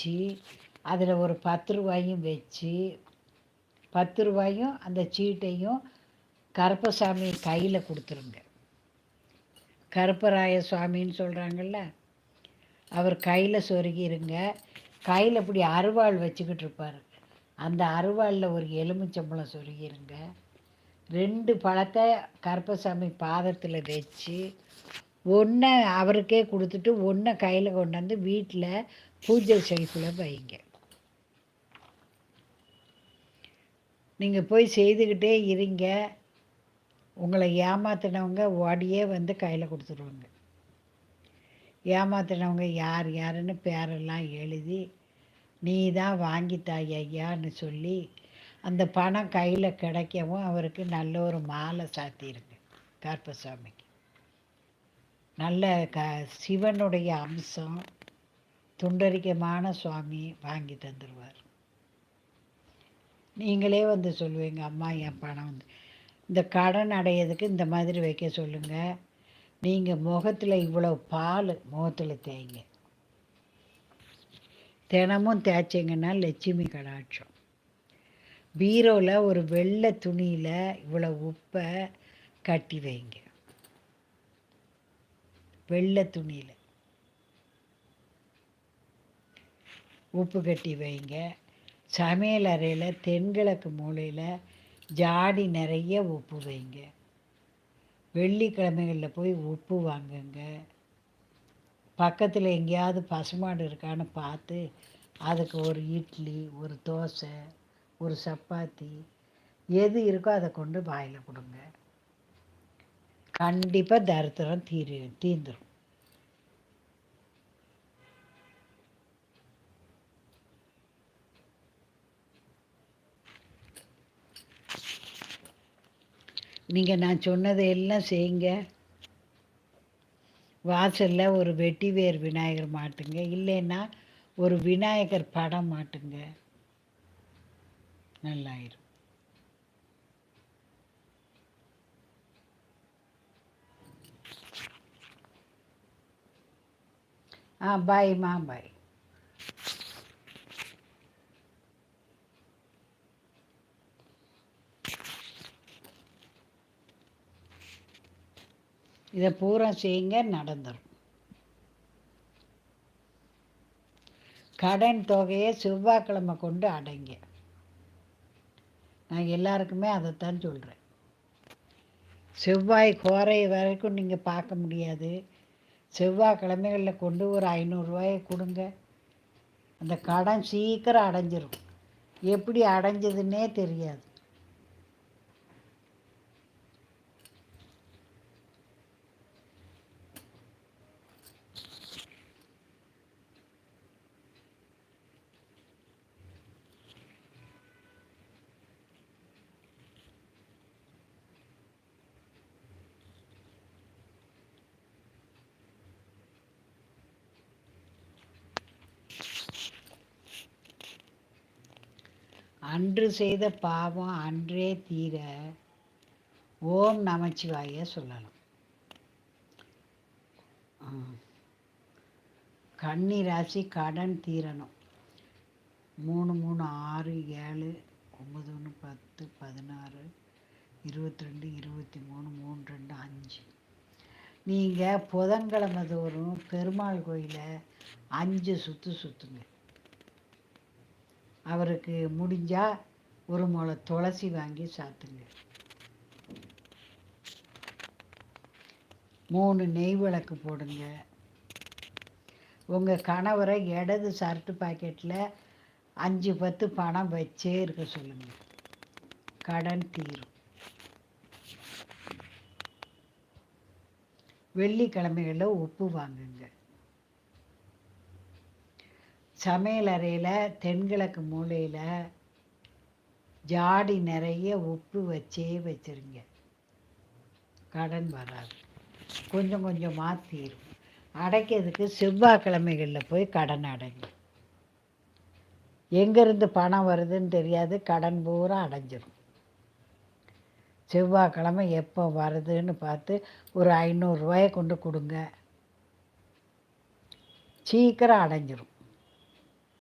வச்சு அதில் ஒரு பத்து ரூபாயும் வச்சு பத்து ரூபாயும் அந்த சீட்டையும் கருப்பசாமி கையில் கொடுத்துருங்க. கருப்பராய சுவாமின்னு சொல்கிறாங்கல்ல அவர் கையில் சொருகிருங்க கையில் இப்படி அருவாள் வச்சுக்கிட்டு இருப்பார். அந்த அருவாளில் ஒரு எலுமிச்சம்பழம் சொருகிருங்க ரெண்டு பழத்தை கருப்பசாமி பாதத்தில் வச்சு ஒன்றை அவருக்கே கொடுத்துட்டு ஒன்றை கையில் கொண்டாந்து வீட்டில் பூஜை செல்ஃபில் வைங்க. நீங்கள் போய் செய்துக்கிட்டே இருங்க. உங்களை ஏமாத்தினவங்க ஓடியே வந்து கையில் கொடுத்துருவாங்க. ஏமாத்தினவங்க யார் யாருன்னு பேரெல்லாம் எழுதி நீ தான் வாங்கித்தாய் ஐயான்னு சொல்லி அந்த பணம் கையில் கிடைக்கவும் அவருக்கு நல்ல ஒரு மாலை சாத்தியிருக்கு. கருப்பசாமிக்கு நல்ல க சிவனுடைய அம்சம் துண்டரிக்கமான சுவாமி வாங்கி தந்துடுவார் நீங்களே வந்து சொல்லுவீங்க அம்மா என் பணம் வந்து இந்த கடன் அடையிறதுக்கு இந்த மாதிரி வைக்க சொல்லுங்கள் நீங்கள் முகத்தில் இவ்வளோ பால் முகத்தில் தேய்ங்க. தினமும் தேய்ச்சிங்கன்னா லட்சுமி கடாட்சம். பீரோவில் ஒரு வெள்ளை துணியில் இவ்வளோ உப்பை கட்டி வைங்க. வெள்ளை துணியில். உப்பு கட்டி வைங்க. சமையல் அறையில் தென்கிழக்கு மூலையில் ஜாடி நிறைய உப்பு வைங்க. வெள்ளிக்கிழமைகளில் போய் உப்பு வாங்குங்க. பக்கத்தில் எங்கேயாவது பசுமாடு இருக்கான்னு பார்த்து அதுக்கு ஒரு இட்லி ஒரு தோசை ஒரு சப்பாத்தி எது இருக்கோ அதை கொண்டு வாயில் கொடுங்க. கண்டிப்பாக தரித்திரம் தீரு தீந்துடும் நீங்கள் நான் சொன்னதை எல்லாம் செய்யுங்க. வாசலில் ஒரு வெட்டி வேர் விநாயகர் மாட்டுங்க. இல்லைன்னா ஒரு விநாயகர் படம் மாட்டுங்க. நல்லாயிரும். ஆ பாய்மா பாய் இதை பூரா செய்யுங்க நடந்துடும் கடன் தொகையை செவ்வாய்க்கிழமை கொண்டு அடைங்க. நான் எல்லாருக்குமே அதைத்தான் சொல்கிறேன் செவ்வாய் கோரை வரைக்கும் நீங்கள் பார்க்க முடியாது. செவ்வாய்க்கிழமைகளில் கொண்டு ஒரு ஐநூறுரூவாயை கொடுங்க. அந்த கடன் சீக்கிரம் அடைஞ்சிரும். எப்படி அடைஞ்சதுன்னே தெரியாது. அன்று செய்த பாவம் அன்றே தீர ஓம் நமச்சிவாய சொல்லலாம். கன்னி ராசி கடன் தீரணும். மூணு மூணு ஆறு ஏழு ஒம்பது ஒன்று பத்து பதினாறு இருபத்தி ரெண்டு இருபத்தி மூணு மூணு ரெண்டு அஞ்சு. நீங்கள் புதன்கிழமை தோறும் பெருமாள் கோயிலை அஞ்சு சுற்று சுற்றுங்க அவருக்கு முடிஞ்சால் ஒரு முளை துளசி வாங்கி சாத்துங்க. மூணு நெய் விளக்கு போடுங்க. உங்கள் கணவரை இடது சர்ட்டு பாக்கெட்டில் அஞ்சு பத்து பணம் வச்சே இருக்க சொல்லுங்கள் கடன் தீரும். வெள்ளிக்கிழமைகளில் உப்பு வாங்குங்க. சமையலறையில் தென்கிழக்கு மூலையில் ஜாடி நிறைய உப்பு வச்சே வச்சுருங்க. கடன் வராது. கொஞ்சம் கொஞ்சமாக தீரும். அடைக்கிறதுக்கு செவ்வாய்க்கிழமைகளில் போய் கடன் அடைங்க. எங்கேருந்து பணம் வருதுன்னு தெரியாது கடன் பூரா அடைஞ்சிரும். செவ்வாய்க்கிழமை எப்போ வருதுன்னு பார்த்து ஒரு ஐநூறுரூவாயை கொண்டு கொடுங்க. சீக்கிரம் அடைஞ்சிரும்.